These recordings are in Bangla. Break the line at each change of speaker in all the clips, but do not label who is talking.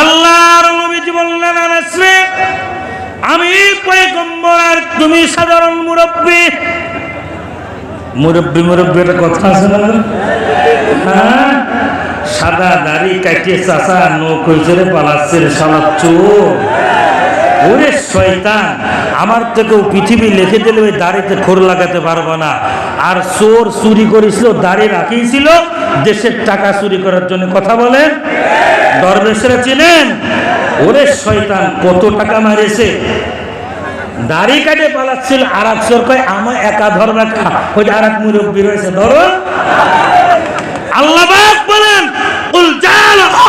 আল্লাহর নবীজি বললেন আনাস রে, আমি পয়গম্বর আর তুমি সাধারণ মুরব্বী। মুরব্বী মুরব্বী একটা কথা আছে না? হ্যাঁ? সাদা দাড়ি কাটিয়ে চাষা নৌক রে পালাচ্ছে রে সালা চোর। ওরে শয়তান আমার থেকেও পৃথিবী লিখে দিলে ওই দাড়িতে খোর লাগাতে পারব না। আর চোর চুরি করেছিল দাড়ি রাখিয়েছিল দেশের টাকা চুরি করার জন্য। কথা বলেন? দরবেশেরা চিনেন ওরে শয়তান, কত টাকা মারেছে? দাড়ি কাটে পালাচ্ছিল আর এক সরকার আমার একা ধর্ম ওই আর এক মুরব্বী রয়েছে, ধরো। আল্লাহ বলেন, উল জাল হক ওয়া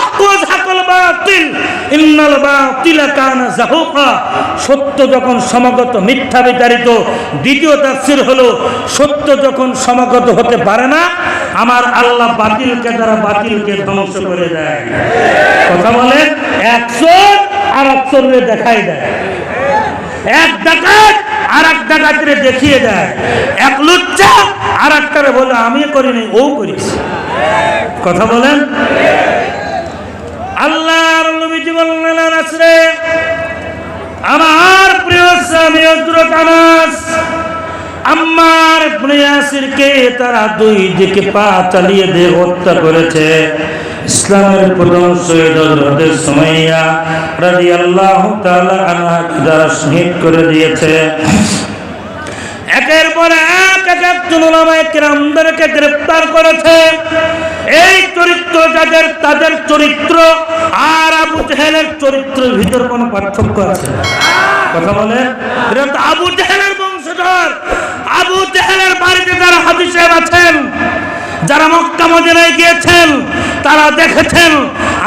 সত্য যখন সমাগত, মিথ্যা বিতাড়িত। দ্বিতীয় তাফসীর হলো, সত্য যখন সমাগত হতে পারে না, আমার আল্লাহ বাতিলকে দ্বারা বাতিলকে ধ্বংস করে দেয়। কথা বলেন একশো আর একশোরে দেখাই দেয়। এক ডাকাত আর এক ডাকাতরে দেখিয়ে দেয়। এক লুচ্চা আর একটারে বলে, আমি করিনি, ও করিস কথা বলেন আল্লাহর নবীজি বললেন আনাস আমার প্রিয় স্বামী হযরত আনাস আম্মার ইবনে ইয়াসিরকে তারা দুই দিকে পা চালিয়ে দিয়ে হত্যা করেছে। ইসলামের প্রথম শহীদ হযরত সুমাইয়া রাদিয়াল্লাহু তাআলা আনহাকে যারা শহীদ করে দিয়েছে। একের পর এক এক একজন ওলামায়ে গ্রেপ্তার করেছে। এই চরিত্র যাদের, তাদের চরিত্র আর আবু জেহেলের চরিত্রের ভিতর কোনো পার্থক্য আছে কথা বলে আবু জেহেলের বংশধর। আবু জেহেলের বাড়িতে যারা হাজি আছেন যারা মক্কা মদিনায় গিয়েছেন, তারা দেখেছেন,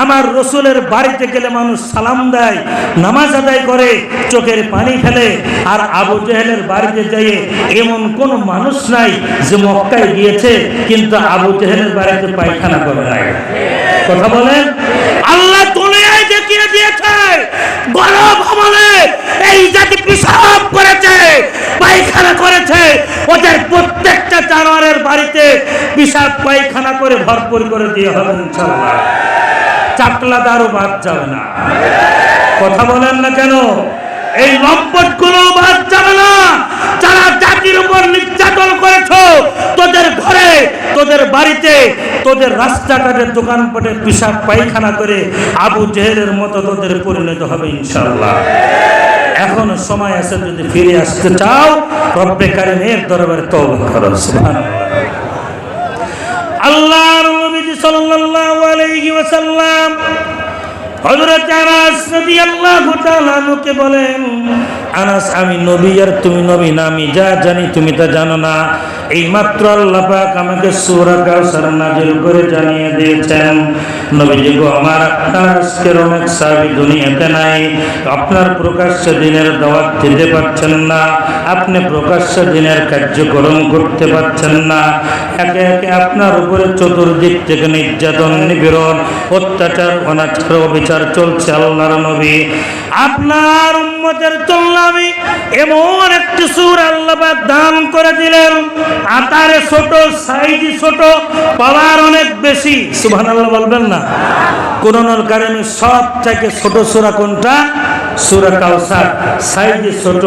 আমার রসুলের বাড়িতে গেলে মানুষ সালাম দেয়, নামাজ আদায় করে, চোখের পানি ফেলে, আর আবু জেহেলের বাড়িতে যেয়ে এমন কোন মানুষ নাই যে মক্কায় গিয়েছে, কিন্তু আবু জেহেলের বাড়িতে পায়খানা করে নাই। কথা বলেন আল্লাহ দুনিয়ায় দেখিয়ে দিয়েছে গরম আমলে এই জাতি পিসাব করেছে পায়খানা করেছে ওদের প্রত্যেকটা জানোয়ারের বাড়িতে পিসাব পায়খানা করে ভরপুর করে দিয়ে হবে ইনশাল্লাহ চাটলা দারও বাদ যাবে না। কথা বলেন না কেন? এই লম্পটগুলো বাদ যাবে না। যারা জাতির উপর নির্যাতন করেছ, তোদের ঘরে, তোদের বাড়িতে, তোদের রাস্তাঘাটের দোকানপাটে পিসাব পায়খানা করে আবু জেহেলের মতো তোদের পরিণত হবে ইনশাল্লাহ এখন সময় আছে যদি ফিরে আসতে চাও, রব্বে কারিমের দরবারে তওবা করো, সুবহানাল্লাহ। আল্লাহর নবীজি সাল্লাল্লাহু আলাইহি ওয়াসাল্লাম হযরত আনাস রাদিয়াল্লাহু তাআলা আনহুকে বলেন, আনাস, আমি নবী আর তুমি নবী না, আমি যা জানি তুমি তা জানো না। এই মাত্র আল্লাহ পাক আমাকে সূরা কাউসার নাযিল করে জানিয়ে দিয়েছেন, নবীজি গো, আমার আপনার আজকের অনেক দুনিয়াতে নাই, আপনার প্রকাশ্য দিনের দাওয়াত দিতে পারছেন না, আপনি প্রকাশ্য দিনের কার্যক্রম করতে পারছেন না, একে একে আপনার উপরে চতুর্দিক থেকে নির্যাতন, নিপীড়ন, অত্যাচার, অনাচার, অবিচার চলছে আল্লাহর নবী। আপনার উম্মতের আমি এমন একটি সুর আল্লাহ পাক দান করে দিলেন আতারে ছোট সাইজ ছোট, পাওয়ার অনেক বেশি। সুবহানাল্লাহ বলবেন না? কোরআনুল কারিমে সব থেকে ছোট সূরা কোনটা? সূরা কাউসার সাইজে ছোট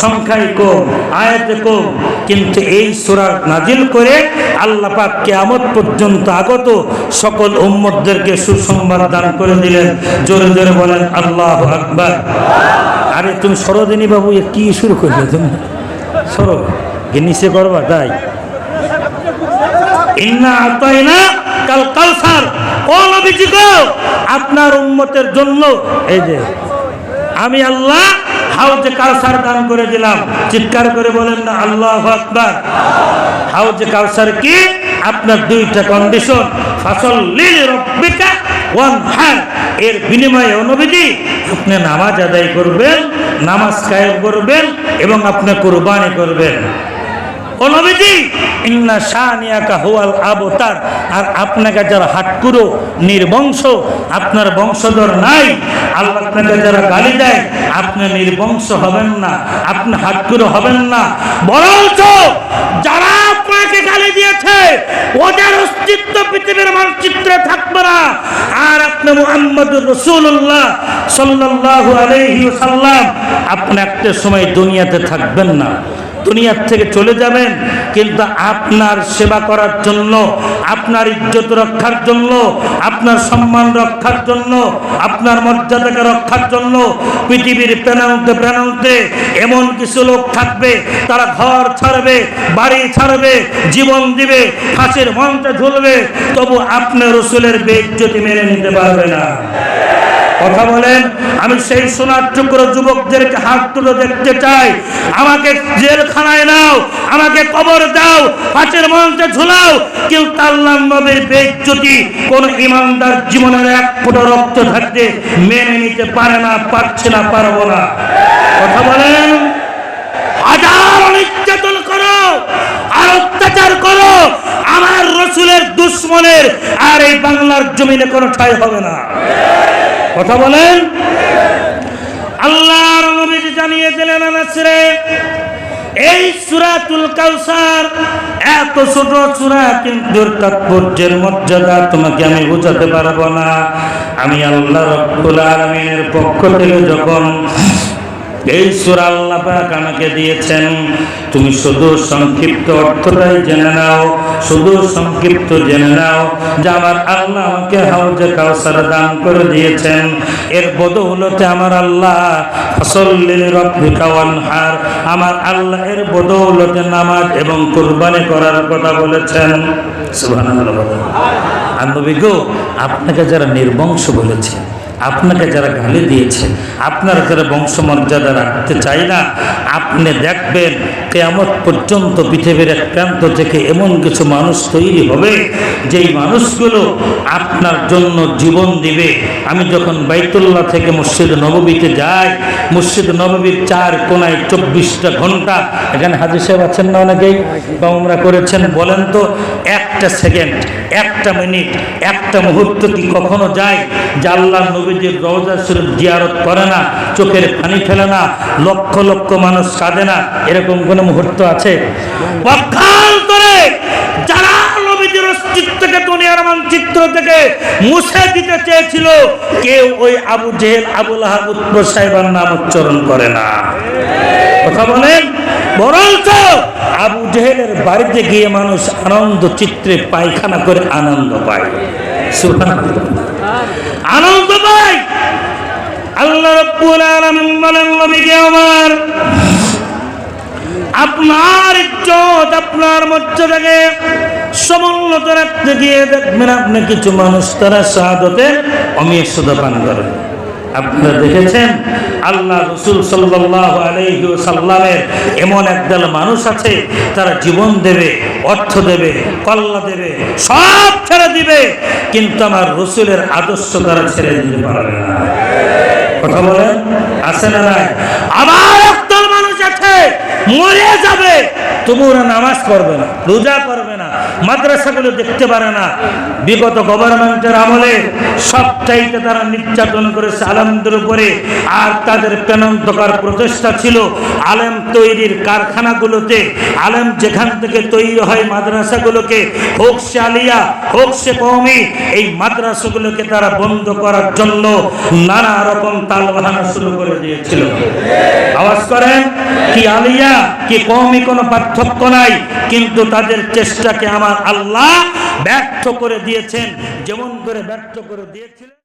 সংখ্যায় কম, আয়াতে কম। কিন্তু এই সূরা নাজিল করে আল্লাহ পাক কিয়ামত পর্যন্ত আগত সকল উম্মতদেরকে সুসংবাদ দান করে দিলেন। জোরে জোরে বলেন, আল্লাহু আকবার। আরে তুমি সরোদিনী বাবু কি শুরু করলে তুমি? সরো নিচে করবা, তাই। ইন্না আতাইনা কাল কালসার ও আপনার উম্মতের জন্য, এই যে, আমি আল্লাহ হাউজে কাউসার দান করে দিলাম। চিৎকার করে বলেন না, আল্লাহ আকবার। হাউজে কাউসার কি? আপনার দুইটা কন্ডিশন ফসল এর বিনিময়ে অনুবিধি আপনি নামাজ আদায় করবেন, নামাজ কায়েম করবেন এবং আপনি কোরবানি করবেন। আর আপনাকে যারা হাটকুরো, নির্বংশ, আপনার বংশধর নাই, আল্লাহ আপনাকে যারা গালি দেয়, আপনি নির্বংশ হবেন না, আপনি হাটকুরো হবেন না। বরঞ্চ যারা আপনার আমাকে গালি দিয়েছে মানচিত্রে থাকবে না। আর আপনি মুহাম্মদ রসুল্লাহ আপনি একটা সময় দুনিয়াতে থাকবেন না। দুনিয়ার থেকে চলে যাবেন, কিন্তু আপনার সেবা করার জন্য, আপনার ইজ্জত রক্ষার জন্য, আপনার সম্মান রক্ষার জন্য, আপনার মর্যাদাকে রক্ষার জন্য, পৃথিবীর প্রাণান্তে প্রাণান্তে এমন কিছু লোক থাকবে, তারা ঘর ছাড়বে, বাড়ি ছাড়বে, জীবন দিবে, ফাঁসির মঞ্চে ঝুলবে, তবু আপনার রসুলের বেজ্জতি মেনে নিতে পারবে না। কথা বলেন, আমি সেই সোনার টুকরো যুবকদেরকে হাত তুলে দেখতে চাই। আমাকে জেলখানায় নাও, আমাকে কবর দাও, পাঁচের মঞ্চে ঝুলাও। কেউ তাল্লাম নবীর বেজ্জতি কোন ইমানদার জীবনের এক ফোঁটা রক্ত থাকতে মেনে নিতে পারে না, পারছে না, পারব না। কথা বলেন, হাজার নির্যাতন করো, আর অত্যাচার করো, আমার রসুলের দুশ্মনের আর এই বাংলার জমিনে কোনো ঠাই হবে না। কথা বলেন। আল্লাহর নবী জানিয়ে দিলেন আনাসরে এই সুরাতুল কাউসার, এত ছোট সুরা, কিন্তু তাৎপর্যের মর্যাদা তোমাকে আমি বোঝাতে পারব না। আমি আল্লাহ রব্বুল আলামিনের পক্ষ থেকে যখন এই সুরা আল্লাহ পাক আমাকে দিয়েছেন। তুমি শুধু সংক্ষিপ্ত অর্থটাই জেনে নাও, শুধু সংক্ষিপ্ত জেনে নাও যে আমার আল্লাহ আমাকে হাউজে কাউসার দান করে দিয়েছেন। এর বদৌলতে আমার আল্লাহ রব্বিকা ওয়ানহার। আমার আল্লাহ এর বদৌলতে নামাজ এবং কুরবানি করার কথা বলেছেন। সুবহানাল্লাহ আর নবী গো, আপনাকে যারা নির্বংশ বলেছে আপনাকে যারা গালি দিয়েছে, আপনার যারা বংশমর্যাদা রাখতে চাই না, আপনি দেখবেন কেমন পর্যন্ত পৃথিবীর এক প্রান্ত থেকে এমন কিছু মানুষ তৈরি হবে, যেই মানুষগুলো আপনার জন্য জীবন দিবে। আমি যখন বাইতুল্লাহ থেকে মসজিদ নববীতে যাই, মসজিদ নববীর চার কোনায় চব্বিশটা ঘণ্টা, এখানে হাজির সাহেব আছেন না অনেকেই? বা উমরা করেছেন, বলেন তো, একটা সেকেন্ড একটা মিনিট, একটা মুহূর্ত কি কখনো যায় যে আল্লাহ নবীজির রওজা শরীফ জিয়ারত করে না, চোখের পানি ফেলে না, লক্ষ লক্ষ মানুষ কাঁদে না? এরকম কোনো মুহূর্ত আছে? থেকে দিতে চেয়েছিল, কেউ ওই নাম উচ্চারণ করে না। কথা বলেন? বরঞ্চ আবু জেহেলের বাড়িতে গিয়ে মানুষ আনন্দ চিত্রে পায়খানা করে আনন্দ পায়। আনন্দ পায়। আল্লাহ আমার, আপনার ইজ্জত আপনার মর্যাদাকে সমুন্নত রাখতে গিয়ে দেখবেন আপনি কিছু মানুষ তারা শাহাদতে অমিয়সদা পান করেন আপনারা দেখেছেন আল্লাহ রসুল সাল্লাহ সাল্লামের এমন একদল মানুষ আছে, তারা জীবন দেবে, অর্থ দেবে, কল্লা দেবে, সব ছেড়ে দিবে, কিন্তু আমার রসুলের আদর্শ তারা ছেড়ে দিতে পারবে না। কথা বলেন? আছে না নাই? আবার একদল মানুষ আছে, মরে যাবে তবু ওরা নামাজ পড়বে না, রোজা না। মাদ্রাসাগুলো দেখতে পারে না। বিগত গভর্নমেন্টের আমলে সব চাইতে তারা নির্যাতন করেছে আলেমদের উপরে। আর তাদের পেনন্তকার প্রচেষ্টা ছিল আলেম তৈরির কারখানাগুলোতে। আলেম যেখান থেকে তৈরি হয় মাদ্রাসাগুলোকে, হোক সে আলিয়া, হোক সে কৌমি এই মাদ্রাসাগুলোকে তারা বন্ধ করার জন্য নানা রকম তাল বাহানা শুরু করে দিয়েছিল। আওয়াজ করেন, কি আলিয়া, কি কৌমি কোনো পার্থক্য নাই, কিন্তু তাদের চেষ্টাকে আমার আল্লাহ ব্যর্থ করে দিয়েছেন যেমন করে ব্যর্থ করে দিয়েছিলেন।